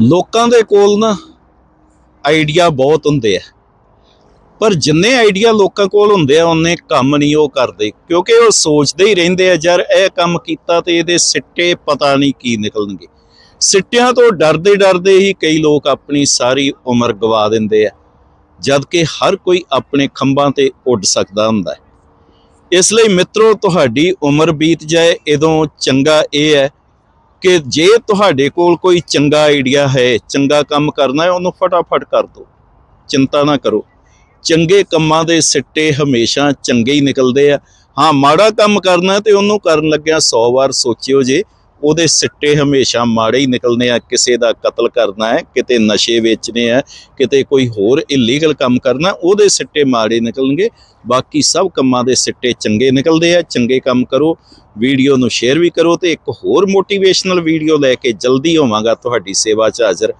ਲੋਕਾਂ ਦੇ ਕੋਲ ਨਾ ਆਈਡੀਆ ਬਹੁਤ ਹੁੰਦੇ ਆ। ਪਰ ਜਿੰਨੇ ਆਈਡੀਆ ਲੋਕਾਂ ਕੋਲ ਹੁੰਦੇ ਆ, ਉਹਨੇ ਕੰਮ ਨਹੀਂ ਉਹ ਕਰਦੇ। ਕਿਉਂਕਿ ਉਹ ਸੋਚਦੇ ਹੀ ਰਹਿੰਦੇ ਆ, ਯਾਰ ਇਹ ਕੰਮ ਕੀਤਾ ਤੇ ਇਹਦੇ ਸਿੱਟੇ ਪਤਾ ਨਹੀਂ ਕੀ ਨਿਕਲਣਗੇ। ਸਿੱਟਿਆਂ ਤੋਂ ਡਰਦੇ ਡਰਦੇ ਹੀ ਕਈ ਲੋਕ ਆਪਣੀ ਸਾਰੀ ਉਮਰ ਗਵਾ ਦਿੰਦੇ ਆ। ਜਦ ਕਿ ਹਰ ਕੋਈ ਆਪਣੇ ਖੰਭਾਂ ਤੇ ਉੱਡ ਸਕਦਾ ਹੁੰਦਾ ਹੈ। ਇਸ ਲਈ ਮਿੱਤਰੋ, ਤੁਹਾਡੀ ਉਮਰ ਬੀਤ ਜਾਏ, ਇਦੋਂ ਚੰਗਾ ਇਹ ਹੈ ਕਿ ਜੇ ਤੁਹਾਡੇ ਕੋਲ ਕੋਈ ਚੰਗਾ ਆਈਡੀਆ ਹੈ, ਚੰਗਾ ਕੰਮ ਕਰਨਾ ਹੈ, ਉਹਨੂੰ ਫਟਾਫਟ ਕਰ ਦਿਓ। ਚਿੰਤਾ ਨਾ ਕਰੋ। ਚੰਗੇ ਕੰਮਾਂ ਦੇ ਸਿੱਟੇ ਹਮੇਸ਼ਾ ਚੰਗੇ ਹੀ ਨਿਕਲਦੇ ਆ। ਹਾਂ, ਮਾੜਾ ਕੰਮ ਕਰਨਾ ਹੈ ਤੇ ਉਹਨੂੰ ਕਰਨ ਲੱਗਿਆ 100 ਵਾਰ ਸੋਚਿਓ ਜੇ ਉਹਦੇ ਸਿੱਟੇ ਹਮੇਸ਼ਾ ਮਾੜੇ ਹੀ ਨਿਕਲਨੇ ਆ, ਕਿਸੇ ਦਾ ਕਤਲ ਕਰਨਾ ਹੈ, ਕਿਤੇ ਨਸ਼ੇ ਵੇਚਣੇ ਆ, ਕਿਤੇ ਕੋਈ ਹੋਰ ਇਲੀਗਲ ਕੰਮ ਕਰਨਾ, ਉਹਦੇ ਸਿੱਟੇ ਮਾੜੇ ਨਿਕਲਣਗੇ। ਬਾਕੀ ਸਭ ਕੰਮਾਂ ਦੇ ਸਿੱਟੇ ਚੰਗੇ ਨਿਕਲਦੇ ਆ, ਚੰਗੇ ਕੰਮ ਕਰੋ, ਵੀਡੀਓ ਨੂੰ ਸ਼ੇਅਰ ਵੀ ਕਰੋ ਤੇ ਇੱਕ ਹੋਰ ਮੋਟੀਵੇਸ਼ਨਲ ਵੀਡੀਓ ਲੈ ਕੇ ਜਲਦੀ ਹੋਵਾਂਗਾ। ਤੁਹਾਡੀ ਸੇਵਾ 'ਚ ਹਾਜ਼ਰ